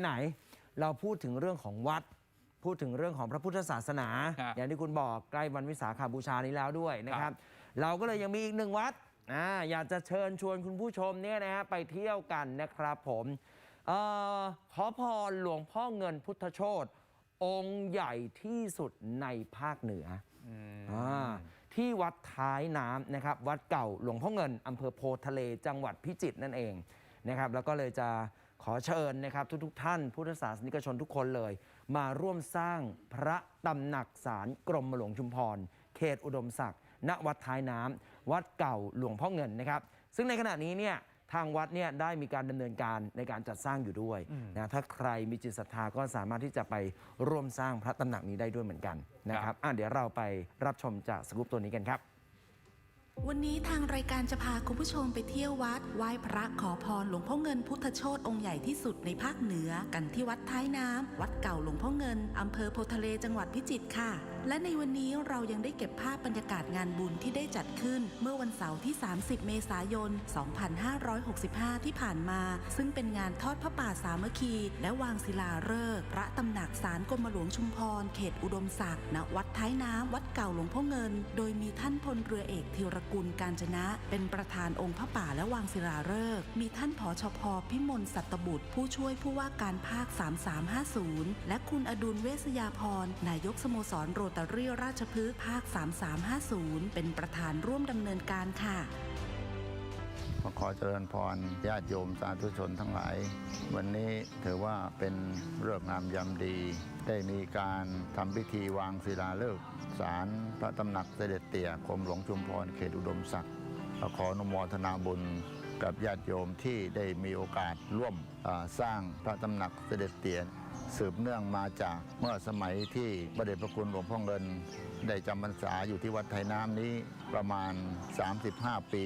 ไหนๆเราพูดถึงเรื่องของวัด พูดถึงเรื่องของพระพุทธศาสนา ครับอย่างที่คุณบอกใกล้วันวิสาขาบูชานี้แล้วด้วยนะครับเราก็เลยยังมีอีกหนึ่งวัดอ่าอยากจะเชิญชวนคุณผู้ชมเนี่ยนะฮะไปเที่ยวกันนะครับผมเออขอพรหลวงพ่อเงินพุทธโชตองค์ใหญ่ที่สุดในภาคเหนือ อ่าที่วัดท้ายน้ำนะครับ วัดเก่าหลวงพ่อเงินอำเภอโพธิ์ทะเลจังหวัดพิจิตรนั่นเองนะครับ แล้วก็เลยจะ ขอเชิญนะครับทุกๆท่าน พุทธศาสนิกชนทุกคนเลย มาร่วมสร้างพระตำหนักสารกรมหลวงชุมพร เขตอุดมศักดิ์ณวัดท้ายน้ำวัดเก่าหลวงพ่อเงินนะครับ ซึ่งในขณะนี้เนี่ยทางวัดเนี่ยได้มีการดำเนินการในการจัดสร้างอยู่ด้วยนะถ้าใครมีจิตศรัทธาก็สามารถที่จะไปร่วมสร้างพระตำหนักนี้ได้ด้วยเหมือนกันนะครับอะเดี๋ยวเราไปรับชมจากสกู๊ปตัวนี้กันครับ วันนี้ทางรายการจะพาคุณผู้ชมไปเที่ยววัดไหว้พระขอพรหลวงพ่อเงินพุทธโชตองค์ใหญ่ที่สุดในภาคเหนือ กันที่วัดท้ายน้ำวัดเก่าหลวงพ่อเงินอำเภอโพทะเลจังหวัดพิจิตรค่ะ และในวันนี้เรายังได้เก็บภาพบรรยากาศงานบุญที่ได้จัดขึ้น เมื่อวันเสาร์ที่ 30 เมษายน 2565 ที่ผ่านมา ซึ่งเป็นงานทอดพระป่าสามัคคี และวางศิลาฤกษ์พระตำหนักสารกรมหลวงชุมพร เขตอุดมศักดิ์ณวัดท้ายน้ำวัดเก่าหลวงพ่อเงิน โดยมีท่านพลเรือเอกธีรกุลการจนะ เป็นประธานองค์พระป่าและวางศิลาฤกษ์มีท่านผอชพพิมลสัตบุตร ผู้ช่วยผู้ว่าการภาค 3350 และคุณอดุลเวสยาพรนายกสโมสรโรตารี่ราชพฤกษ์ภาค 3350 เป็นประธานร่วมดำเนินการค่ะขอเจริญพรญาติโยมสาธุชนทั้งหลาย วันนี้ถือว่าเป็นเรื่องงามยามดี ได้มีการทำพิธีวางศิลาฤกษ์ศาลพระตำหนักเสด็จเตี่ยกรมหลวงชุมพรเขตอุดมศักดิ์ขออนุโมทนาบุญกับญาติโยมที่ได้มีโอกาสร่วมสร้างพระตำหนักเสด็จเตี่ย สืบเนื่องมาจากเมื่อสมัยที่พระเดชพระคุณหลวงพ่อเงิน ได้จำพรรษาอยู่ที่วัดไทยน้ำนี้ประมาณ 35 ปี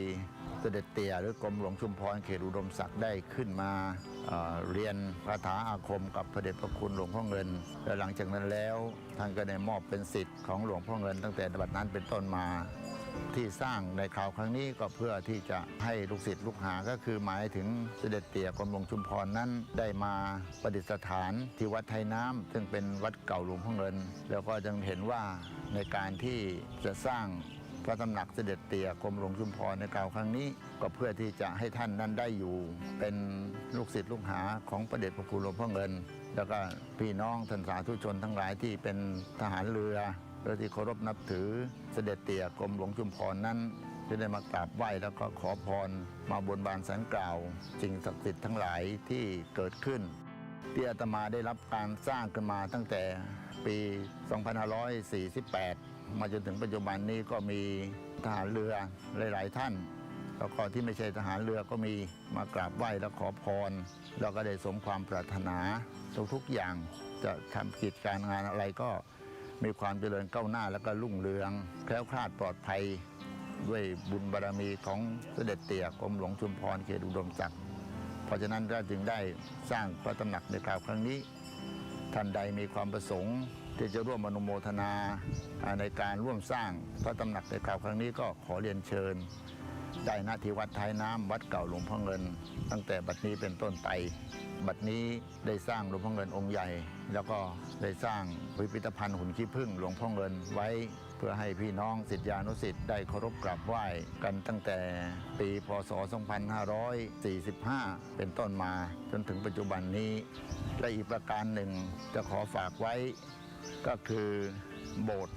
เสด็จเตี่ยหรือกรมหลวงชุมพรเขตอุดมศักดิ์ได้ขึ้นมาเเรียนคาถาอาคมกับพระเดชพระคุณหลวงพ่อเงิน และหลังจากนั้นแล้วท่านก็ได้มอบเป็นสิทธิ์ของหลวงพ่อเงิน ตั้งแต่บัดนั้นเป็นต้นมา ที่สร้างในข่าวครั้งนี้ก็เพื่อที่จะให้ลูกศิษย์ลูกหาก็คือหมายถึงเสด็จเตี่ยกรมหลวงชุมพรนั้นได้มาประดิษฐานที่วัดไทยน้ำซึ่งเป็นวัดเก่าหลวงพ่อเงิน แล้วก็จึงเห็นว่าในการที่จะสร้างพระตำหนักเสด็จเตี่ยกรมหลวงชุมพรในกล่าวครั้งนี้ ก็เพื่อที่จะให้ท่านนั้นได้อยู่ เป็นลูกศิษย์ลูกหาของประเดชพระคุณหลวงพ่อเงิน แล้วก็พี่น้องท่านสาธุชนทั้งหลายที่เป็นทหารเรือ และที่เคารพนับถือเสด็จเตี่ยกรมหลวงชุมพรนั้นจะได้มากราบไหว้แล้วก็ขอพรมาบนบานสันกล่าวสิ่งศักดิ์สิทธิ์ทั้งหลายที่เกิดขึ้น ที่อาตมาได้รับการสร้างขึ้นมาตั้งแต่ปี 2548 มาจนถึงปัจจุบันนี้ก็มีทหารเรือหลาย ๆ ท่าน แล้วก็ที่ไม่ใช่ทหารเรือก็มีมากราบไหว้และขอพร แล้วก็ได้สมความปรารถนาทุกๆอย่างจะทำกิจการงานอะไรก็ มีความเจริญก้าวหน้าแล้วก็รุ่งเรือง แคล้วคลาดปลอดภัย ด้วยบุญบารมีของเสด็จเตี่ยกรมหลวงชุมพรเขตอุดมศักดิ์เพราะฉะนั้นเราจึงได้สร้างพระตำหนักในคราวครั้งนี้ ท่านใดมีความประสงค์ ที่จะร่วมอนุโมทนาในการร่วมสร้างพระตำหนักในคราวครั้งนี้ก็ขอเรียนเชิญ ได้ณที่วัดท้ายน้ำวัดเก่าหลวงพ่อเงิน ตั้งแต่บัดนี้เป็นต้นไป บัดนี้ได้สร้างหลวงพ่อเงินองค์ใหญ่ แล้วก็ได้สร้างพิพิธภัณฑ์หุ่นขี้ผึ้งหลวงพ่อเงินไว้เพื่อให้พี่น้องศิษยานุศิษย์ได้เคารพกราบไหว้กันตั้งแต่ปีพศ 2545 เป็นต้นมาจนถึงปัจจุบันนี้และอีกประการหนึ่งจะขอฝากไว้ก็คือโบสถ์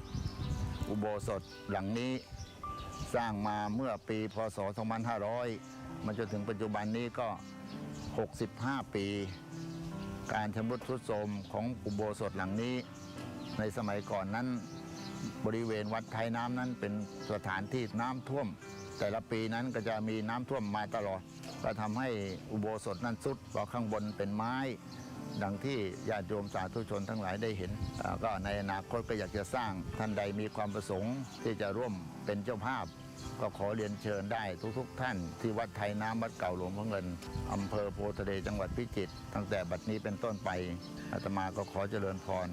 อุโบสถหลังนี้ สร้างมาเมื่อปีพศ 2500 มาจนถึงปัจจุบันนี้ก็ 65 ปี การชำรุดทรุดโทรมของอุโบสถหลังนี้ ในสมัยก่อนนั้น บริเวณวัดไทยน้ำนั้นเป็นสถานที่น้ำท่วม แต่ละปีนั้นก็จะมีน้ำท่วมมาตลอด ก็ทำให้อุโบสถนั้นสุดเพราะข้างบนเป็นไม้ ดังที่ญาติโยมสาธุชนทั้งหลายได้เห็น ก็ในอนาคตก็อยากจะสร้างท่านใดมีความประสงค์ที่จะร่วมเป็นเจ้าภาพ ก็ขอเรียนเชิญได้ทุกๆทท่าน ที่วัดไทยน้ำวัดเก่าหลวงพ่อเงินอำเภอโพธิ์ทะเลจังหวัดพิจิตรตั้งแต่บัดนี้เป็นต้นไปอาตมาก็ขอเจริญพร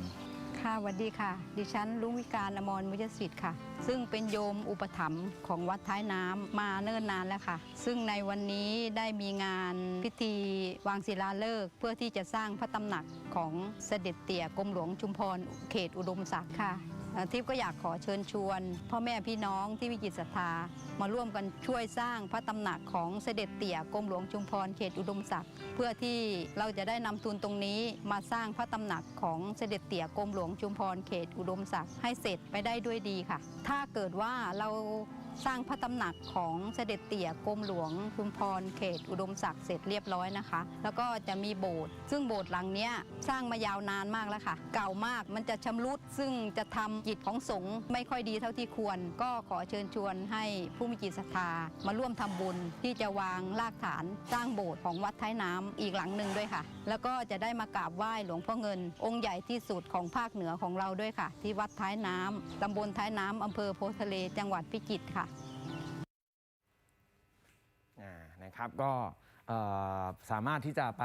ค่ะสวัสดีค่ะ ดิฉันลุงวิการอมรมุจสิทธิ์ค่ะ ซึ่งเป็นโยมอุปถัมภ์ของวัดท้ายน้ำมาเนิ่นนานแล้วค่ะ ซึ่งในวันนี้ได้มีงานพิธีวางศิลาฤกษ์เพื่อที่จะสร้างพระตำหนักของเสด็จเตี่ยกรมหลวงชุมพรเขตอุดมศักดิ์ค่ะ ทิพย์ก็อยากขอเชิญชวนพ่อแม่พี่น้องที่มีจิตศรัทธามาร่วมกันช่วยสร้างพระตำหนักของเสด็จเตี่ยกรมหลวงชุมพรเขตอุดมศักดิ์เพื่อที่เราจะได้นำทุนตรงนี้มาสร้างพระตำหนักของเสด็จเตี่ยกรมหลวงชุมพรเขตอุดมศักดิ์ให้เสร็จไปได้ด้วยดีค่ะ ถ้าเกิดว่าเราสร้างพระตำหนักของเสด็จเตี่ยกรมหลวงชุมพรเขตอุดมศักดิ์เสร็จเรียบร้อยนะคะ แล้วก็จะมีโบสถ์ซึ่งโบสถ์หลังนี้สร้างมายาวนานมากแล้วค่ะ เก่ามากมันจะชำรุดซึ่งจะทำจิตของสงฆ์ไม่ค่อยดีเท่าที่ควร ก็ขอเชิญชวนให้ผู้มีจิตศรัทธามาร่วมทำบุญที่จะวางรากฐานสร้างโบสถ์ของวัดท้ายน้ำอีกหลังหนึ่งด้วยค่ะ แล้วก็จะได้มากราบไหว้หลวงพ่อเงิน องค์ใหญ่ที่สุดของภาคเหนือของเราด้วยค่ะ ที่วัดท้ายน้ำตำบลท้ายน้ำอำเภอโพทะเลจังหวัดพิจิตรค่ะอ่านะครับก็เอ่อสามารถที่จะไป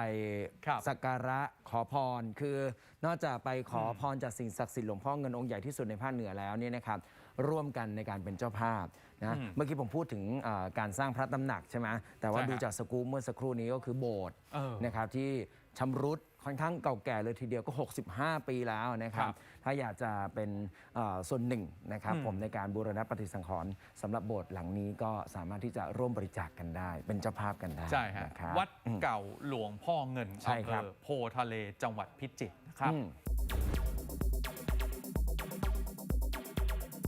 ครับสักการะขอพร คือนอกจากไปขอพรจากสิ่งศักดิ์สิทธิ์หลวงพ่อเงินองค์ใหญ่ที่สุดในภาคเหนือแล้วเนี่ยนะครับร่วมกันในการเป็นเจ้าภาพนะอืมเมื่อกี้ผมพูดถึงเอ่อการสร้างพระตำหนักใช่ไหมแต่ว่าใช่ฮะดูจากสกู๊ปเมื่อสักครู่นี้ก็คือโบสถ์เออนะครับที่ ชำรุดค่อนข้างเก่าแก่เลยทีเดียวก็ 65 ปีแล้วนะครับครับถ้าอยากจะเป็นเอ่อส่วนหนึ่งนะครับอืมผมในการบูรณะปฏิสังขรณ์สำหรับโบสถ์หลังนี้ก็สามารถที่จะร่วมบริจาคกันได้ เป็นเจ้าภาพกันได้ใช่ฮะนะครับวัดอืมเก่าหลวงพ่อเงินใช่อำเภครับอโพทะเลจังหวัดพิจิตรนะครับอืม